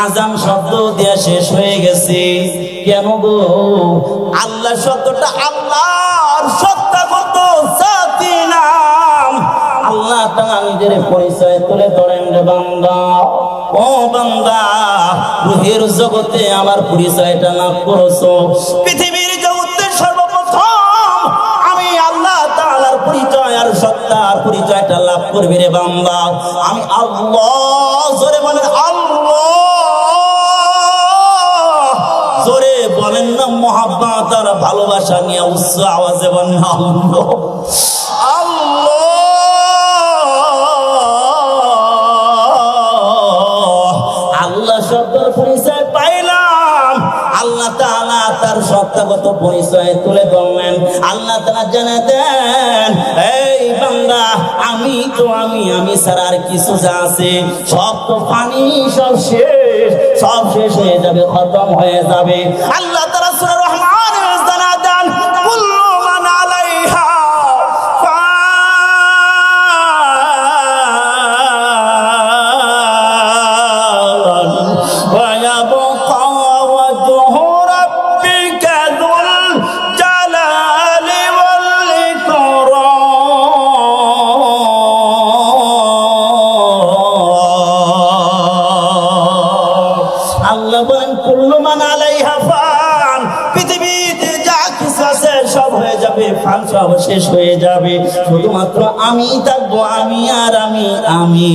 আজান শব্দ দিয়ে শেষ হয়ে গেছে। কেন গো? আল্লাহ শব্দটা আল্লাহর সত্তাগত জাতি নাম। আল্লাহ তাআলা নিজের পরিচয় তুলে ধরেন রে বান্দা। ও বান্দা, রুহের জগতে আমার পরিচয়টা লাভ করেছ। পৃথিবীর জগতে সর্বপ্রথম আমি আল্লাহ তাআলার পরিচয় আর সত্তার পরিচয়টা লাভ করবি রে বান্দা। আমি আল্লাহ, জোরে বলেন আল্লাহ। বলেন না, মোহাব্বত আর ভালোবাসা নিয়ে উচ্চ আওয়াজে বলেন, আল্লাহ। আল্লাহ তার পরিচয় তুলে আল্লাহ এই আমি তো, আমি আমি ছাড়া আর কিছু যা আছে, সব তো পানি, সব শেষ। সব শেষ হয়ে যাবে খতম হয়ে যাবে। আল্লাহ সব শেষ হয়ে যাবে। শুধুমাত্র আমি থাকব, আমি আর আমি আমি।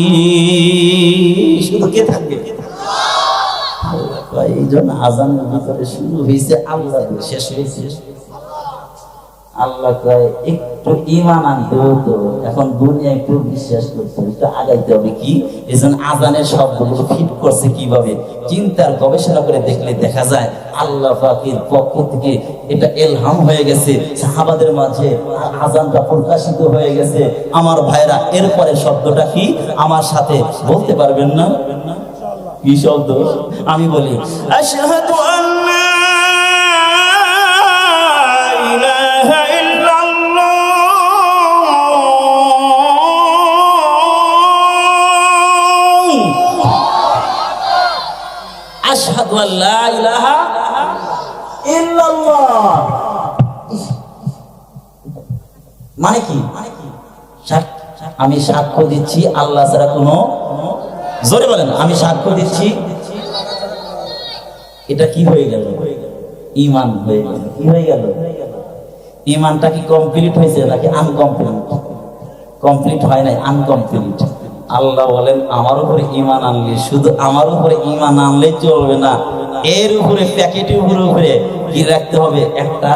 শুধু কে থাকবে? এই জন্য আজানের ভিতরে শুরু হয়েছে আল্লাহ শেষ হয়েছে আল্লাহ কয়, একটু ইমান আনতে হতো, এখন দুনিয়া একটু বিশ্বাস করতে একটু আগাইতে হবে কি? এই জন্য আজানের শব্দগুলো ফিট করছে কীভাবে? চিন্তার গবেষণা করে দেখলে দেখা যায়, আল্লাহ পাকের পক্ষ থেকে এটা এলহাম হয়ে গেছে, সাহাবাদের মাঝে আজানটা প্রকাশিত হয়ে গেছে। আমার ভাইরা, এরপরে শব্দটা কি? আমার সাথে বলতে পারবেন না? কি শব্দ? আমি বলি, আশহাদু মানে কি? আমি সাক্ষ্য দিচ্ছি আল্লাহ ছাড়া কোনো জোরে বলেন, আমি সাক্ষ্য দিচ্ছি। এটা কি হয়ে গেল? ইমান হয়ে গেল। কি হয়ে গেল? ইমানটা কি কমপ্লিট হয়েছে নাকি আনকমপ্লিট কমপ্লিট হয় নাই আনকমপ্লিট আল্লাহ বলেন, আমার উপরে ইমান আনলে, শুধু আমার উপরে ইমান আনলে চলবে না, এর উপরে, প্যাকেটের উপরে উপরে কি রাখতে হবে? একটা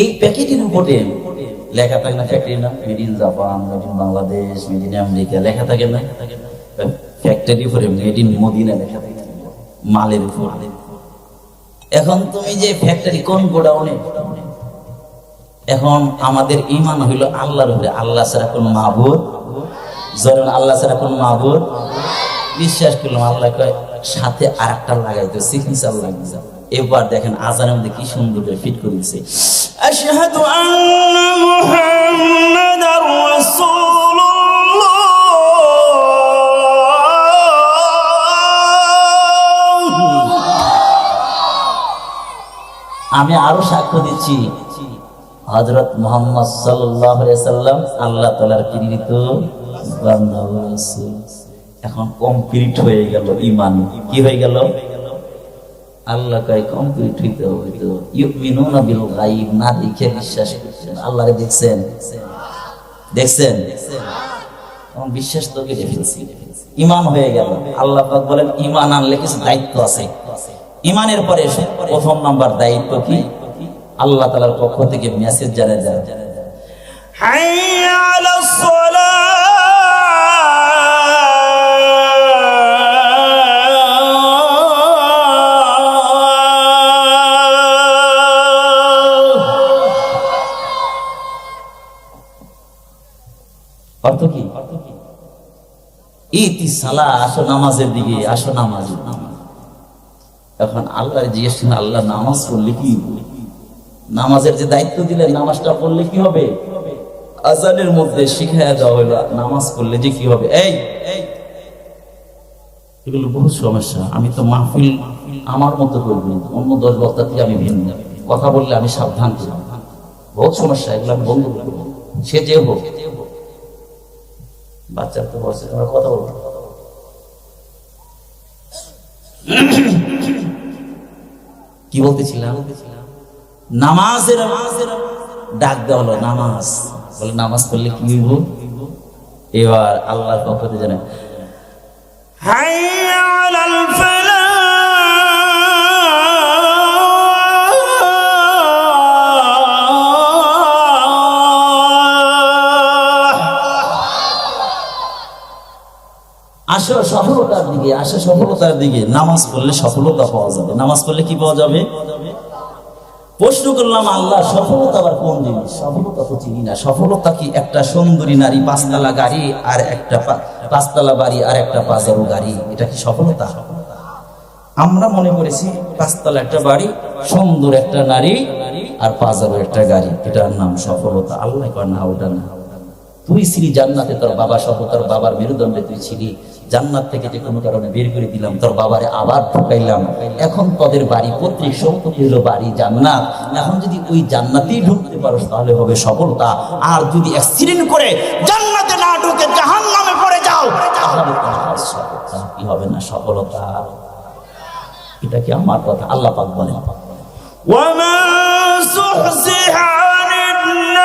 এই প্যাকেটের উপরে লেখা থাকে না, ফ্যাক্টরি না? Made in Japan, made in Bangladesh, made in America লেখা থাকে না? ফ্যাক্টরি উপরে, মেড ইন মদিনা লেখা থাকে মালের উপর। এখন তুমি যে ফ্যাক্টরি কোন গোডাউনে? এখন আমাদের ইমান হইল আল্লাহর উপরে। আল্লাহ ছাড়া কোন মাহবুদ যেমন আল্লাহ ছাড়া কোন মাহবুদ বিশ্বাস করলাম, আল্লাহ কয়, সাথে আর একটা লাগাইতো সিগনেচার লাগিয়ে এবার দেখেন আজানের মধ্যে কি সুন্দর ফিট করে দিছে। আশহাদু আন্না মুহাম্মাদার আমি আরও সাক্ষ্য দিচ্ছি। হজরত মোহাম্মদ সাল্লাম আল্লাহ তালার প্রেরিত। এখন কমপ্লিট হয়ে গেল ইমান কি হয়ে গেল? আল্লাহ কয় কমপ্লিট হইতে হবে তো। ইউমিনুনা বিল গায়ব, না দেখে বিশ্বাস করছেন। আল্লাহরে দেখছেন? দেখছেন? তখন বিশ্বাস তো কেটে ফেলছি। ইমান হয়ে গেল। আল্লাহ পাক বলেন ইমান আনলে কিছু দায়িত্ব আছে। ইমানের পরে প্রথম নম্বর দায়িত্ব কি? আল্লাহ তালার পক্ষ থেকে মেসেজ জানা যায় অর্থ কি? ইতি সালা, আসো নামাজের দিকে, আসো নামাজ নামাজ। এখন আল্লাহ জিজ্ঞেস আল্লাহ, নামাজ পড়লে কি নামাজের যে দায়িত্ব দিলে নামাজটা পড়লে কি হবে? আজানের মধ্যে শিখাইয়া দেওয়া হইল, নামাজ পড়লে যে কি হবে? এই এগুলো বহু সমস্যা। আমি তো মাহফিল আমার মতো করব অন্য দশ বক্তা থেকে আমি ভিন্ন। কথা বললে আমি সাবধান বহুত সমস্যা, এগুলো আমি বন্ধ করব। সে যে হোক। বাচ্চার তো বসে কথা বলব। কি বলতেছিলাম? নামাজের ডাক দেওয়া হলো, নামাজ। বলে, নামাজ করলে কি হইব? এবার আল্লাহর পক্ষ থেকে জানে হাই আলাল আসো, সফলতার দিকে, আসো, সফলতার দিকে। নামাজ পড়লে সফলতা পাওয়া যাবে। নামাজ পড়লে কি পাওয়া যাবে? প্রশ্ন করলাম, আল্লাহ, সফলতা আবার কোন জিনিস? সফলতা তো চিনি না। সফলতা কি একটা সুন্দরী নারী, পাঁচতলা গাড়ি আর একটা পাঁচতলা বাড়ি আর একটা পাঁচারো গাড়ি? এটা কি সফলতা? আমরা মনে করেছি পাঁচতলা একটা বাড়ি, সুন্দর একটা নারী আর পাঁচারো একটা গাড়ি। এটার নাম সফলতা। আল্লাহ কয়, না, ওটা না। তুই ছিলি জান্নাতে, তোর বাবা সহ, তোর বাবার মেরুদণ্ডে তুই ছিলি। জান্নাত থেকে যে কোনো কারণে বের করে দিলাম তোর বাবারে আবার ঢুকাইলাম এখন তোদের বাড়ি পৈতৃক সম্পত্তি হলো বাড়ি জান্নাত এখন যদি ওই জান্নাতেই ঢুকতে পারো তাহলে হবে সফলতা আর যদি অ্যাক্সিডেন্ট করে জান্নাতে না ঢুকে জাহান নামে পড়ে যাও তাহলে তোমার সফলতা কি হবে না সফলতা এটা কি আমার কথা আল্লাহ পাক বলে ومن زحزح عن النار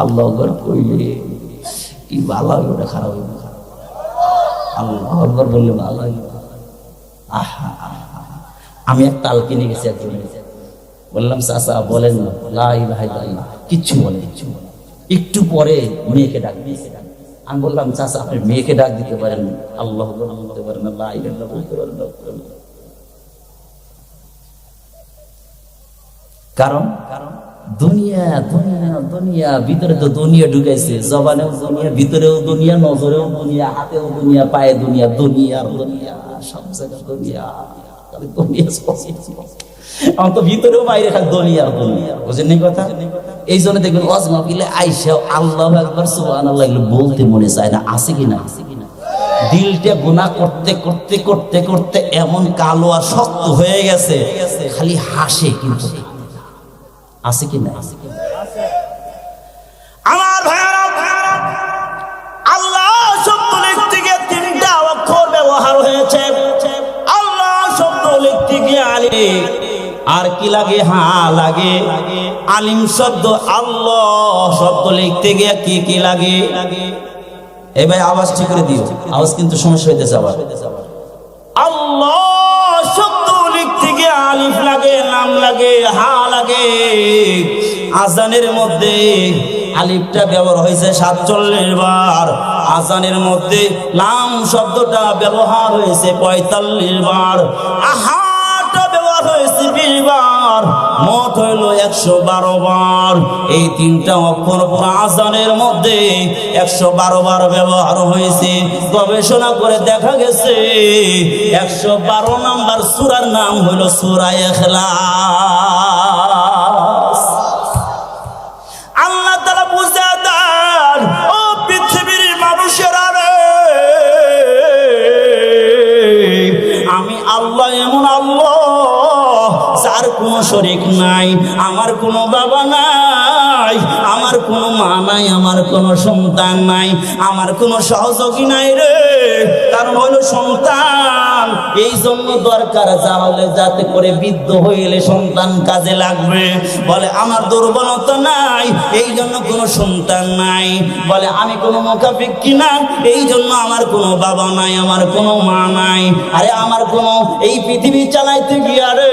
আল্লাহ আকবর কইলে, কি ভালো হবে ওটা খারাপ না আল্লাহ আকবর বললে ভালো হবে আহা আহা। আমি এক তাল কিনে গেছি একজন বললাম, চাচা, বলেন না। লাই ভাই লাই কিচ্ছু বলে কিচ্ছু বলে। একটু পরে মেয়েকে ডাক দিয়েছে আমি বললাম, চাচা, আপনি মেয়েকে ডাক দিতে পারেন আল্লাহ বলতে পারেন না লাই বলতে পারেন না কারণ? দুনিয়া দুনিয়া দুনিয়া, ভিতরে তো দুনিয়া ঢুকাইছে। জবানেও দুনিয়া, ভিতরেও দুনিয়া, নজরেও দুনিয়া, হাতেও দুনিয়া, পায়ে দুনিয়া, দুনিয়ার দুনিয়া, সব জায়গায় দুনিয়া। দুনিয়া দুনিয়া কথা? আল্লাহ একবার বলতে মনে আছে আছে কি না? করতে করতে করতে করতে এমন শক্ত হয়ে গেছে, খালি হাসে কিন্তু। আছে কি না আমার আল্লাহ তিনটা অক্ষর ব্যবহার হয়েছে। আল্লাহ আর কি লাগে? হা লাগে। আলিম শব্দ আল্লাহ শব্দ লিখতে গিয়ে কি কি লাগে? ভাই আওয়াজ ঠিক করে দিও। আওয়াজ কিন্তু সমস্যা হইতেছে আবার। আল্লাহ লাগে লাগে, হা লাগে। আজানের মধ্যে আলিফটা ব্যবহার হয়েছে সাতচল্লিশ বার। আজানের মধ্যে নাম শব্দটা ব্যবহার হয়েছে পঁয়তাল্লিশ বার। আহাটা ছাব্বিশ বার মত হইল একশো বারো বার। এই তিনটা অক্ষর আজানের মধ্যে একশো বারো বার ব্যবহার হয়েছে। গবেষণা করে দেখা গেছে, একশো বারো নাম্বার সুরার নাম হইল সুরায় এখলাস। কোনো শরিক নাই, আমার কোনো বাবা নাই, আমার কোনো মা নাই, আমার কোনো সন্তান নাই, আমার কোনো সহযোগী নাই রে। কারণ হলো সন্তান, এই জন্য দরকার তাহলে যাতে করে বৃদ্ধ হইলে সন্তান কাজে লাগবে। বলে, আমার দুর্বলতা নাই, এই জন্য কোনো সন্তান নাই। বলে, আমি কোনো মোকাবিক্ষি না, এই জন্য আমার কোনো বাবা নাই, আমার কোনো মা নাই। আরে, আমার কোনো এই পৃথিবী চালাইতে গিয়া রে।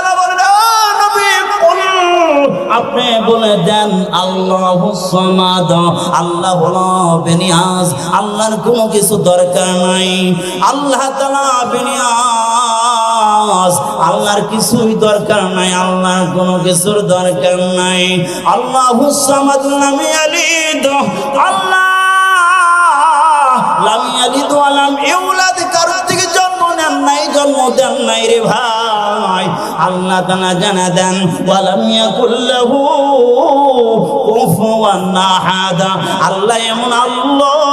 আপনি বলে দেন, আল্লাহ সমাদ, আল্লাহ হলো বেনিয়াজ, আল্লাহর কোনো কিছু দরকার নাই। আল্লাহ তালা বেনিয়াজ, আল্লাহর কিছুই দরকার নাই, আল্লাহর কোনো কিছুর দরকার নাই। আল্লাহ সমাদ নামে আলিদ, আল্লাহ দেন নাই রে ভাই। আল্লাহ তানা জানা দেন, ওয়ালাম ইয়াকুল্লাহু কুফুয়ান আহাদ। আল্লাহ এমন আল্লাহ